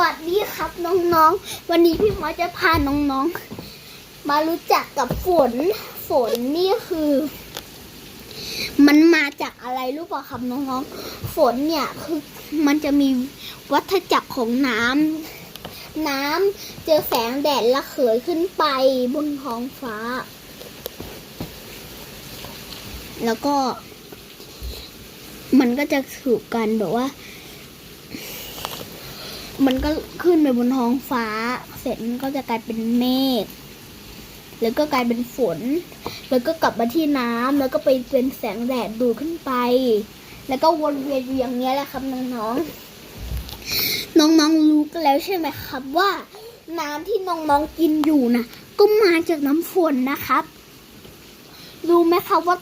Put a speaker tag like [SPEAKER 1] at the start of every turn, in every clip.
[SPEAKER 1] วัสดีครับน้องๆ วันนี้พี่มอจะพาน้องๆ มารู้จักกับฝน ฝนนี่คือ มันมาจากอะไรรู้เปล่าครับน้องๆ ฝนเนี่ยคือมันจะมีวัฏจักรของน้ำน้ำเจอแสงแดดระเหยขึ้นไปบนท้องฟ้า แล้วก็ มันก็จะถูกกันแบบว่า มันก็ขึ้นไปบนท้องฟ้า เสร็จมันก็จะกลายเป็นเมฆแล้วก็กลายเป็นฝน แล้วก็กลับมาที่น้ำแล้วก็ไปเป็นแสงแดดดูดขึ้นไป แล้วก็วนเวียนอยู่อย่างนี้แหละครับน้องๆ น้องๆรู้กันแล้วใช่ไหมครับว่า น้ำที่น้องๆกินอยู่นะก็มาจากน้ำฝนนะครับ รู้ไหมครับว่า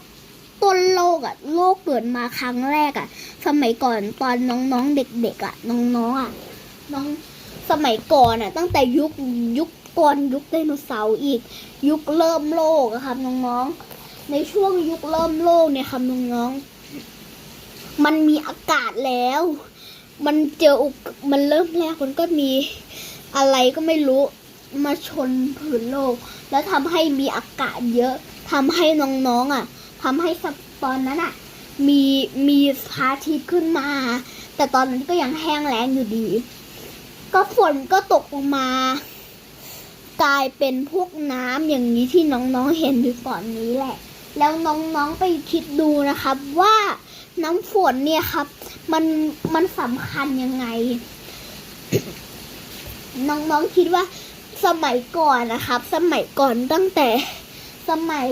[SPEAKER 1] ต้นโลกอะโลกเกิดมาครั้งแรกอะสมัยก่อนตอนน้องๆเด็กๆอะน้องๆอะ น้องสมัยก่อนอะตั้งแต่ยุคยุคก่อนยุคไดโนเสาร์อีก ยุคเริ่มโลกอะครับน้องๆ ในช่วงยุคเริ่มโลกเนี่ยครับน้องๆ มันมีอากาศแล้ว มันเจออุกมันเริ่มแรกมันก็มีอะไรก็ไม่รู้มาชนผืนโลก แล้วทำให้มีอากาศเยอะทำให้น้องๆอะทำให้ตอนนั้นอะ มีมีพระอาทิตย์ขึ้นมา แต่ตอนนั้นก็ยังแห้งแล้งอยู่ดี ก็ฝนก็ตกลงมา กลายเป็นพวกน้ำอย่างนี้ที่น้องๆเห็นอยู่ตอนนี้แหละ แล้วน้องๆไปคิดดูนะครับว่าน้ำฝนเนี่ยครับ มันมันสำคัญยังไง น้องๆคิดว่าสมัยก่อนนะครับ สมัยก่อนตั้งแต่สมัย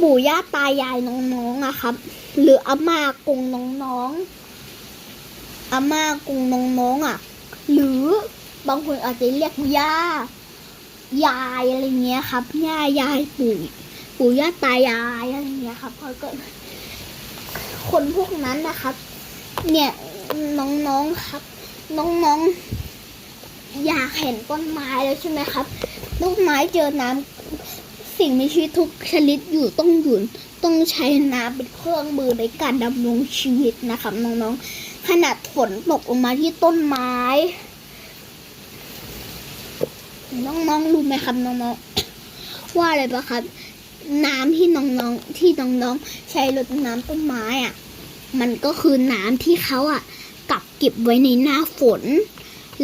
[SPEAKER 1] ปู่ย่าตายายน้องๆอะครับ หรืออาม่ากงน้องๆอาม่ากงน้องๆอะ หรือบางคนอาจจะเรียกย่ายายอะไรเงี้ยครับย่ายายปู่ปู่ย่าตายายอะไรเงี้ยครับเขาก็คนพวกนั้นนะครับ เนี่ยน้องๆครับ น้องๆ อยากเห็นต้นไม้แล้วใช่ไหมครับต้นไม้เจอน้ำสิ่งมีชีวิตทุกชนิดอยู่ต้องอยู่ต้องใช้น้ำเป็นเครื่องมือในการดำรงชีวิตนะครับน้องๆ ขนาดฝนตกลงมาที่ต้นไม้ น้องๆรู้ไหมครับน้องๆว่าอะไรปะครับ น้ำที่น้องๆที่น้องๆใช้รดน้ำต้นไม้อะ มันก็คือน้ำที่เขาอะกักเก็บไว้ในหน้าฝน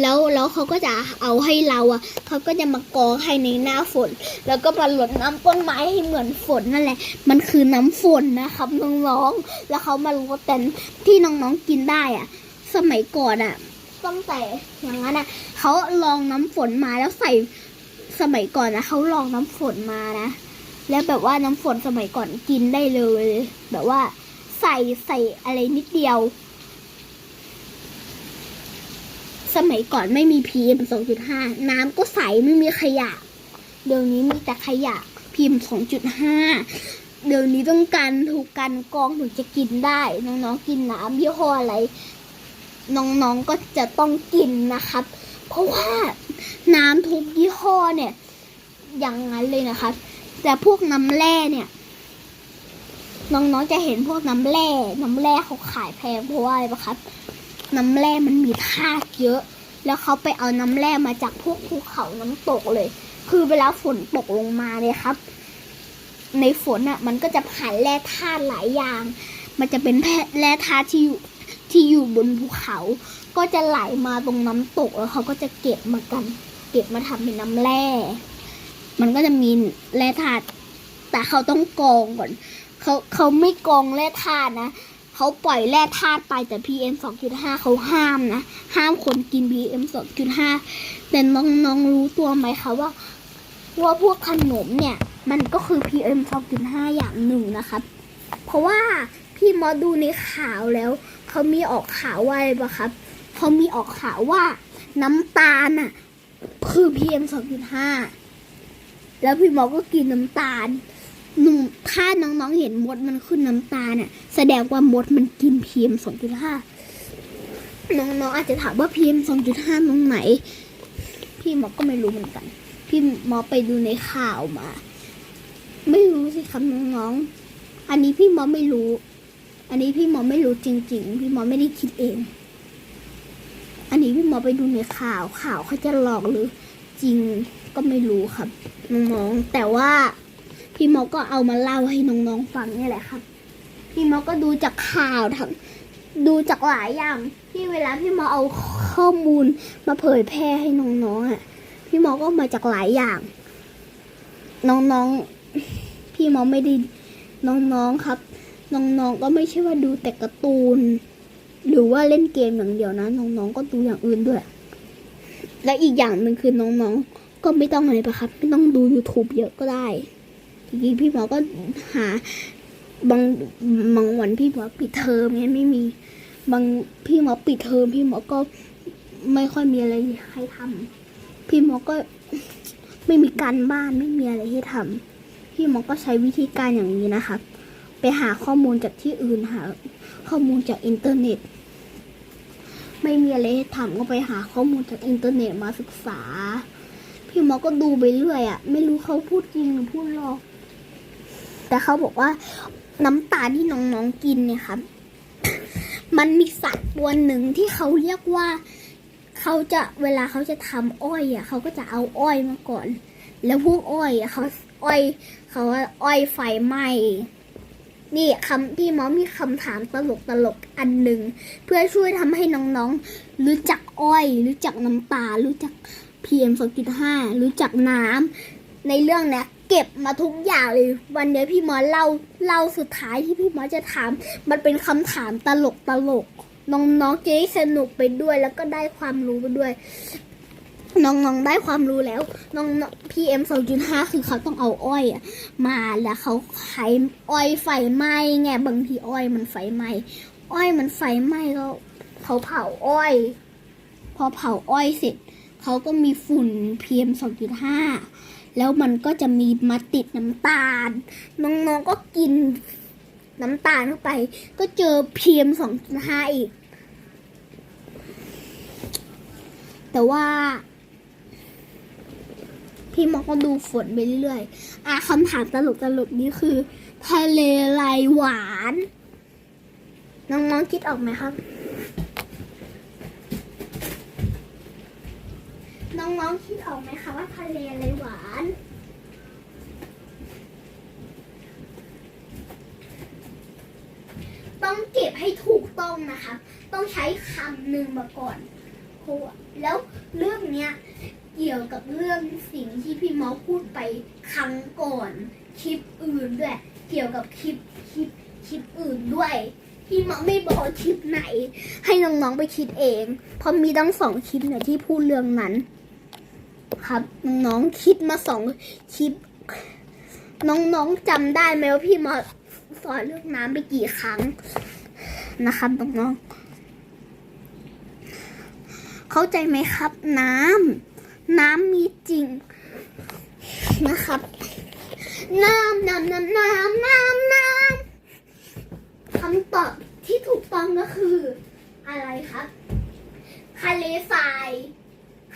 [SPEAKER 1] แล้วแล้วเขาก็จะเอาให้เราอะเขาก็จะมากองให้ในหน้าฝน แล้วก็มาหลดน้ำต้นไม้ให้เหมือนฝนนั่นแหละ มันคือน้ำฝนนะครับน้องๆแล้วเขามาลดแต่ที่น้องๆกินได้อะ สมัยก่อนอะตั้งแต่อย่างนั้นอะเขาลองน้ำฝนมาแล้วใส่สมัยก่อนนะเขาลองน้ำฝนมานะแล้วแบบว่าน้ำฝนสมัยก่อนกินได้เลย แบบว่าใส่ใส่อะไรนิดเดียว สมัยก่อนไม่มี PM 2.5 น้ำก็ใสไม่มีขยะ เดี๋ยวนี้มีแต่ขยะ PM 2.5 เดี๋ยวนี้ต้องการถูกการกรองถึงจะกินได้ น้องๆกินน้ำยี่ห้ออะไร น้องๆก็จะต้องกินนะครับ เพราะว่าน้ำทุกยี่ห้อเนี่ย อย่างนั้นเลยนะคะแต่พวกน้ำแร่เนี่ยน้องๆจะเห็นพวกน้ำแร่ น้ำแร่เขาขายแพงเพราะว่าอะไรปะครับ น้ำแร่มันมีธาตุเยอะ แล้วเขาไปเอาน้ำแร่มาจากพวกภูเขาน้ำตกเลย คือเวลาฝนตกลงมาเนี่ยครับ ในฝนอะ มันก็จะผ่านแร่ธาตุหลายอย่าง มันจะเป็นแร่ธาตุที่อยู่ที่อยู่บนภูเขา ก็จะไหลมาตรงน้ำตกแล้วเขาก็จะเก็บมากัน เก็บมาทำเป็นน้ำแร่ มันก็จะมีแร่ธาตุแต่เขาต้องกรองก่อน เขาเขาไม่กรองแร่ธาตุนะ เขาปล่อยแร่ธาตุไปแต่ PM 2.5 เขาห้ามนะ ห้ามคนกิน PM 2.5 แต่น้องๆรู้ตัวไหมคะว่าว่าพวกขนมเนี่ย มันก็คือ PM 2.5 อย่างหนึ่งนะครับ เพราะว่าพี่มอดูในข่าวแล้วเขามีออกข่าวว่าอะไรปะครับเขามีออกข่าวว่าน้ำตาลน่ะคือ PM 2.5 แล้วพี่หมอก็กินน้ำตาล หนุ่มถ้าน้องๆเห็นมดมันขึ้นน้ำตาเนี่ยแสดงว่ามดมันกินพีเอ็มสองจุดห้าน้องๆอาจจะถามว่าพีเอ็มสองจุดห้าตรงไหน พี่หมอก็ไม่รู้เหมือนกัน พี่หมอไปดูในข่าวมา ไม่รู้สิครับน้องๆอันนี้พี่หมอไม่รู้ อันนี้พี่หมอไม่รู้จริง ๆ พี่หมอไม่ได้คิดเอง อันนี้พี่หมอไปดูในข่าวข่าวเขาจะหลอกหรือ จริงก็ไม่รู้ครับน้องๆแต่ว่า พี่มอก็เอามาเล่าให้น้องๆฟังนี่แหละครับ พี่มอก็ดูจากข่าวทั้งดูจากหลายอย่างที่เวลาพี่มอเอาข้อมูลมาเผยแพร่ให้น้องๆอะ พี่มอก็มาจากหลายอย่าง น้องๆ พี่มอไม่ได้น้องๆครับ น้องๆก็ไม่ใช่ว่าดูแต่การ์ตูน หรือว่าเล่นเกมอย่างเดียวนะน้องๆก็ดูอย่างอื่นด้วย และอีกอย่างหนึ่งคือน้องๆก็ไม่ต้องอะไรปะครับ ไม่ต้องดู YouTube เยอะก็ได้ ทีนี้พี่หมอก็หาบางบางวันพี่หมอปิดเทอมเนี่ยไม่มีบางพี่หมอปิดเทอมพี่หมอก็ไม่ค่อยมีอะไรให้ทำพี่หมอก็ไม่มีการบ้านไม่มีอะไรให้ทำพี่หมอก็ใช้วิธีการอย่างนี้นะครับไปหาข้อมูลจากที่อื่นหาข้อมูลจากอินเทอร์เน็ต ไม่มีอะไรให้ทำก็ไปหาข้อมูลจากอินเทอร์เน็ตมาศึกษา พี่หมอก็ดูไปเรื่อยอะไม่รู้เขาพูดจริงหรือพูดหลอก แต่เขาบอกว่าน้ำตาลที่น้องๆกินเนี่ยครับ มันมีสัตว์ตัวหนึ่งที่เขาเรียกว่าเขาจะเวลาเขาจะทำอ้อยอะเขาก็จะเอาอ้อยมาก่อน แล้วพวกอ้อยอะเขาอ้อยเขาว่าอ้อยไฟไหม้นี่คำพี่หมอมีคำถามตลกตลกๆอันหนึ่งเพื่อช่วยทำให้น้องๆ รู้จักอ้อย รู้จักน้ำตาลรู้จัก PM 2.5รู้จักน้ำในเรื่องเนี้ย เก็บมาทุกอย่างเลย วันนี้พี่หมอเล่าเล่าสุดท้ายที่พี่หมอจะถาม มันเป็นคำถามตลกตลกน้องๆจะสนุกไปด้วยแล้วก็ได้ความรู้ไปด้วย น้องๆได้ความรู้แล้ว น้องๆ PM 2.5คือเขาต้องเอาอ้อยมาแล้วเขาขอ้อยไฟไหม้ไงบางทีอ้อยมันไฟไหม้อ้อยมันไฟไหม้ก็เขาเผาอ้อย พอเผาอ้อยเสร็จเขาก็มีฝุ่น PM 2.5 แล้วมันก็จะมีมาติดน้ำตาล น้องๆก็กินน้ำตาลเข้าไป ก็เจอ PM 2.5อีก แต่ว่า พี่มอก็ดูฝนไปเรื่อยๆอะคำถามตลกๆนี้คือ ทะเลไรหวาน น้องๆคิดออกไหมครับ น้องๆคิดออกไหมคะว่าทะเลอะไรหวาน ต้องเก็บให้ถูกต้องนะคะ ต้องใช้คำหนึ่งมาก่อนเพราะแล้วเรื่องเนี้ยเกี่ยวกับเรื่องสิ่งที่พี่มาพูดไปครั้งก่อนคลิปอื่นด้วย เกี่ยวกับคลิปคลิปคลิปอื่นด้วยพี่มาไม่บอกคลิปไหน ให้น้องๆไปคิดเอง เพราะมีตั้งสองคลิปเนี่ยที่พูดเรื่องนั้น ครับ น้องคิดมาสองคลิป น้องๆจำได้ไหมว่าพี่มาสอนเรื่องน้ำไปกี่ครั้งนะครับน้องๆเข้าใจไหมครับ น้ำน้ำมีจริงนะครับ น้ำน้ำน้ำน้ำน้ำน้ำคำตอบที่ถูกต้องก็คือ อะไรครับทะเลทราย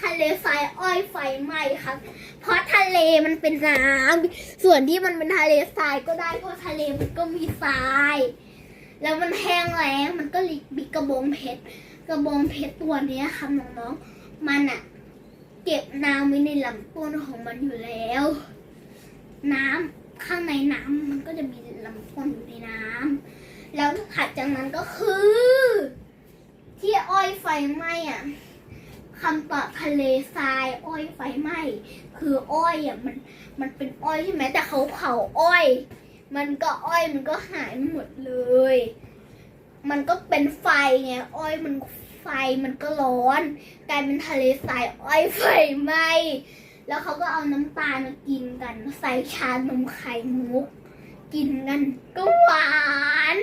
[SPEAKER 1] ทะเลทรายอ้อยไฟไหม้ครับ เพราะทะเลมันเป็นน้ำส่วนที่มันเป็นทะเลทรายก็ได้เพราะทะเลมันก็มีทราย แล้วมันแห้งแล้งมันก็ลิมีกระบองเพชรกระบองเพชรตัวเนี้ยครับน้องๆมันอะเก็บน้ำไว้ในลำต้นของมันอยู่แล้ว น้ำข้างในน้ำมันก็จะมีลำต้นอยู่ในน้ำแล้วถัดจากนั้นก็คือ ที่อ้อยไฟไหม้อะ คำตอบทะเลทรายอ้อยไฟไหม้คืออ้อยอะมันมันเป็นอ้อยใช่ไหมแต่เขาเผาอ้อย มันก็อ้อยมันก็หายหมดเลย มันก็เป็นไฟไงอ้อยมันไฟมันก็ร้อนกลายเป็นทะเลทรายอ้อยไฟไหม้แล้วเขาก็เอาน้ำตาลมากินกัน ใส่ชานมไข่มุก กินกันก็หวาน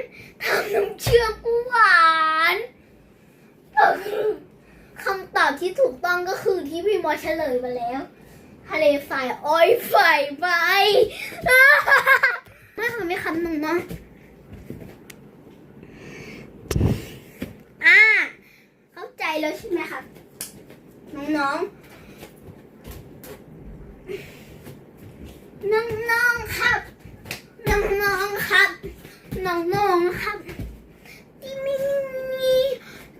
[SPEAKER 1] ทำน้ำเชื่อมก็หวานก็ คำตอบที่ถูกต้องก็คือที่พี่มอเฉลยมาแล้ว ทะเลทรายอ้อยไฟไหม้น่าทำไม่คำหนึ่งนะอ่า เข้าใจแล้วใช่ไหมครับน้องๆ น้องๆ ครับ น้องๆ ครับ น้องๆ ครับติมินี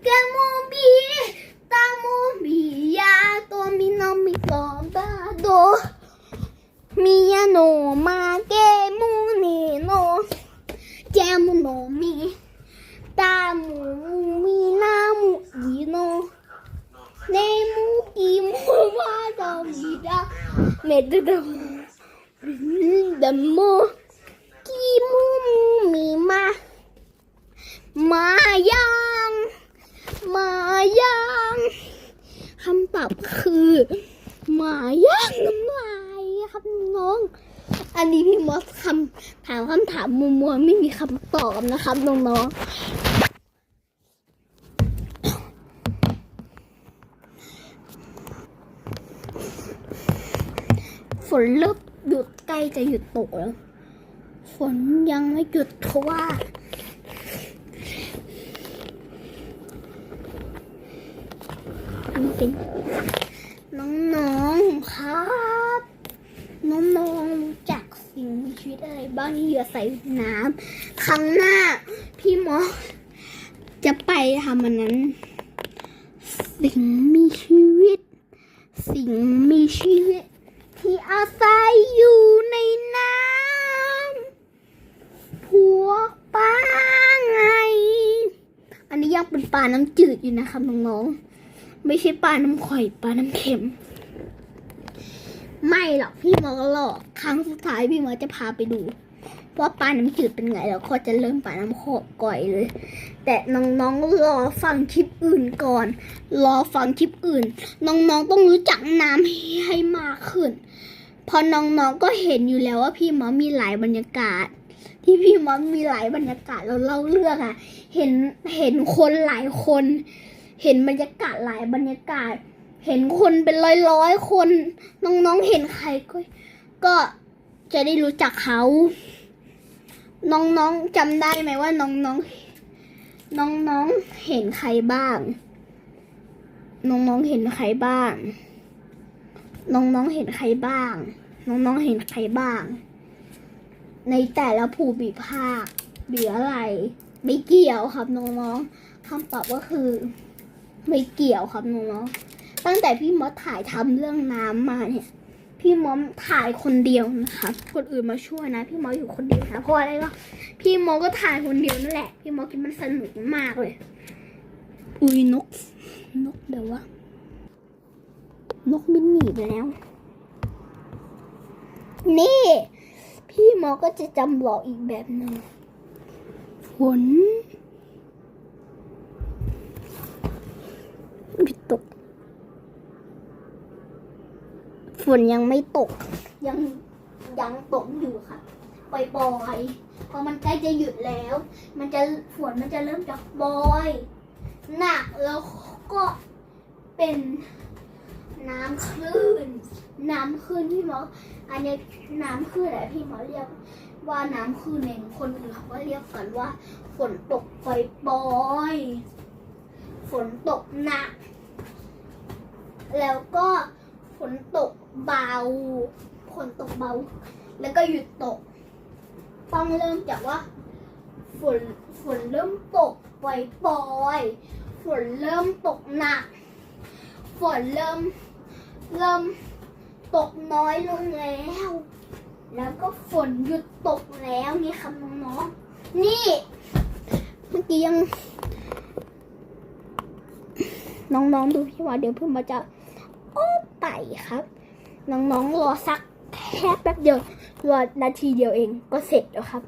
[SPEAKER 1] แกโมบี miyato mino mi bado miya no ma gemu ni no. Gemu no mi tamu mi namu ino nemu imu wa da mi da me da da da, mo. Ki mu mu mi ma. Ma yang ma yang คำตอบคือ หมาย่างน้ำลายครับน้อง อันนี้พี่มอสคำถามคำถามมัวมัวไม่มีคำตอบนะครับน้องๆฝนเริ่มหยุดใกล้จะหยุดตกแล้ว ฝนยังไม่หยุดเพราะว่า มันเป็น น้องๆครับ น้องๆรู้จักสิ่งมีชีวิตอะไรบ้างที่อยู่อาศัยน้ำครั้งหน้า พี่หมอจะไปทำอันนั้น สิ่งมีชีวิต สิ่งมีชีวิต ที่อาศัยอยู่ในน้ำพวกปลาไง อันนี้ยังเป็นปลาน้ำจืดอยู่นะครับน้องๆ ไม่ใช่ปลาน้ำข่อยปลาน้ำเค็ม ไม่หรอกพี่หมอหลอกครั้งสุดท้ายพี่หมอจะพาไปดูว่าปลาน้ำจืดเป็นไงแล้วก็จะเริ่มปลาน้ำขกก่อยเลย แต่น้องๆรอฟังคลิปอื่นก่อน รอฟังคลิปอื่น น้องๆต้องรู้จักน้ำให้มากขึ้น พอน้องๆก็เห็นอยู่แล้วว่าพี่หมอมีหลายบรรยากาศ ที่พี่หมอมีหลายบรรยากาศเราเล่าเรื่องอะเห็นเห็นคนหลายคน เห็นบรรยากาศหลายบรรยากาศ เห็นคนเป็นร้อยร้อยคน น้องๆเห็นใครก็ ก็จะได้รู้จักเขา น้องๆจำได้ไหมว่าน้องๆ น้องๆเห็นใครบ้าง น้องๆเห็นใครบ้าง น้องๆเห็นใครบ้าง น้องๆเห็นใครบ้าง ในแต่ละภูมิภาคหรืออะไรไม่เกี่ยวครับน้องๆคำตอบก็คือ ไม่เกี่ยวครับน้องๆตั้งแต่พี่มอสถ่ายทำเรื่องน้ำมาเนี่ย พี่มอสถ่ายคนเดียวนะครับคนอื่นมาช่วยนะ พี่มอสอยู่คนเดียวนะเพราะอะไรวะพี่มอสก็ถ่ายคนเดียวนั่นแหละ พี่มอสคิดมันสนุกมากเลย อุ้ยนก นกเดี๋ยววะนกบินหนีไปแล้ว นี่ พี่มอสก็จะจำลองอีกแบบหนึ่งฝน ไม่ตก ฝนยังไม่ตก ยังยังตกอยู่ค่ะ ปล่อยๆพอมันใกล้จะหยุดแล้ว มันจะฝนมันจะเริ่มจากบอยหนักแล้วก็เป็นน้ำคลื่น น้ำคลื่นพี่หมอ อันนี้น้ำคลื่นแหละพี่หมอเรียกว่าน้ำคลื่นเองคนอื่นเขาก็เรียกกันว่าฝนตกปล่อยๆ ฝนตกหนัก แล้วก็ฝนตกเบา ฝนตกเบา แล้วก็หยุดตก ต้องเริ่มจากว่า ฝนฝนเริ่มตกปล่อยๆฝนเริ่มตกหนัก ฝนเริ่มเริ่มตกน้อยลงแล้ว แล้วก็ฝนหยุดตกแล้วนี่คำน้องๆนี่ เมื่อกี้ยัง น้องๆดูพี่ว่าเดี๋ยวเพื่อนมาจะโอ้ไปครับ น้องๆรอสักแค่แป๊บเดียวรอนาทีเดียวเองก็เสร็จแล้วครับ